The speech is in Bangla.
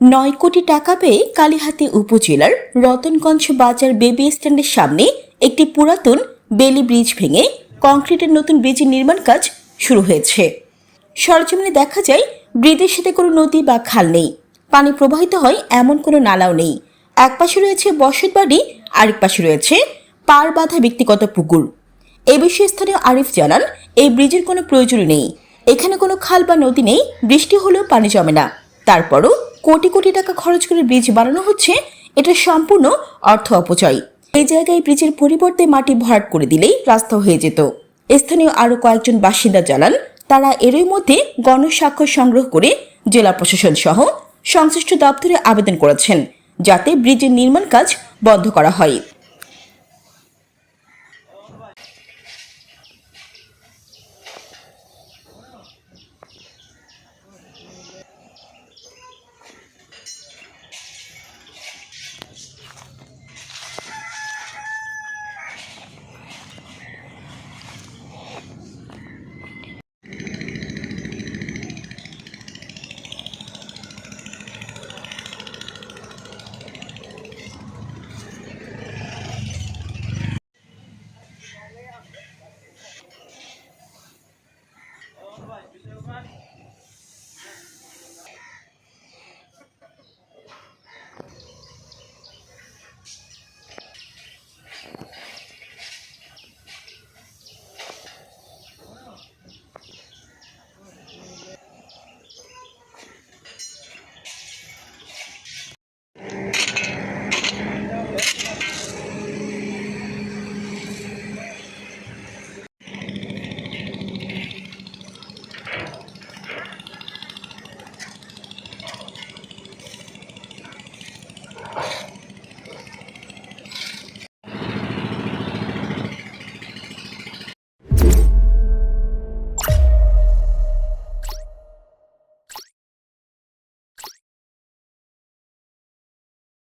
নয় কোটি টাকা পেয়ে কালীহাতি উপজেলার রতনগঞ্জ বাজার বেবি স্ট্যান্ডের সামনে একটি পুরাতন বেলি ব্রিজ ভেঙে কংক্রিটের নতুন ব্রিজের নির্মাণ কাজ শুরু হয়েছে। সরজমিনে দেখা যায়, ব্রিজের সাথে কোনো নদী বা খাল নেই। পানি প্রবাহিত হয়, এমন কোনো নালাও নেই। এক পাশে রয়েছে বসত বাড়ি, আরেক পাশে রয়েছে পার বাঁধা ব্যক্তিগত পুকুর। এ বিষয়ে স্থানীয় আরিফ জানান, এই ব্রিজের কোনো প্রয়োজন নেই। এখানে কোনো খাল বা নদী নেই, বৃষ্টি হলেও পানি জমে না। তারপরও কোটি কোটি টাকা খরচ করে ব্রিজ বানানো হচ্ছে, এটা সম্পূর্ণ অর্থ অপচয়। এই জায়গায় ব্রিজের পরিবর্তে মাটি ভরাট করে দিলেই রাস্তা হয়ে যেত। স্থানীয় আরও কয়েকজন বাসিন্দা জানান, তারা এরই মধ্যে গণস্বাক্ষর সংগ্রহ করে জেলা প্রশাসন সহ সংশ্লিষ্ট দপ্তরে আবেদন করেছেন, যাতে ব্রিজের নির্মাণ কাজ বন্ধ করা হয়।